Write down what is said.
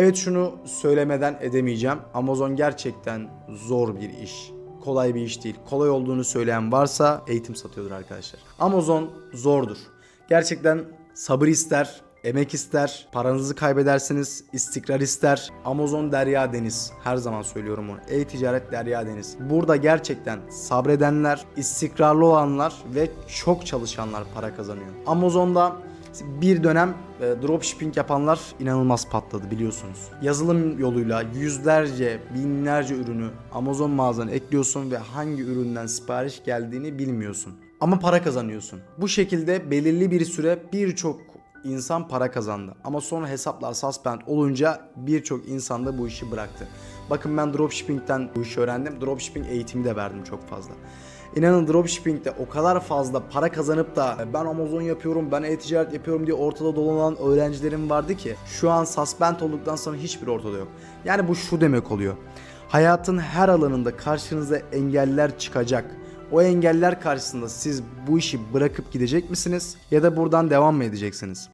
Evet şunu söylemeden edemeyeceğim. Amazon gerçekten zor bir iş. Kolay bir iş değil. Kolay olduğunu söyleyen varsa eğitim satıyordur arkadaşlar. Amazon zordur. Gerçekten sabır ister, emek ister, paranızı kaybedersiniz, istikrar ister. Amazon derya deniz. Her zaman söylüyorum bunu. E-ticaret derya deniz. Burada gerçekten sabredenler, istikrarlı olanlar ve çok çalışanlar para kazanıyor. Amazon'da bir dönem e, dropshipping yapanlar inanılmaz patladı biliyorsunuz. Yazılım yoluyla yüzlerce, binlerce ürünü Amazon mağazana ekliyorsun ve hangi üründen sipariş geldiğini bilmiyorsun. Ama para kazanıyorsun. Bu şekilde belirli bir süre birçok insan para kazandı. Ama sonra hesaplar suspend olunca birçok insan da bu işi bıraktı. Bakın ben dropshipping'den bu işi öğrendim. Dropshipping eğitimi de verdim çok fazla. İnanın dropshipping'de o kadar fazla para kazanıp da ben Amazon yapıyorum, ben e-ticaret yapıyorum diye ortada dolanan öğrencilerim vardı ki şu an suspend olduktan sonra hiçbir ortada yok. Yani bu şu demek oluyor. Hayatın her alanında karşınıza engeller çıkacak. O engeller karşısında siz bu işi bırakıp gidecek misiniz ya da buradan devam mı edeceksiniz?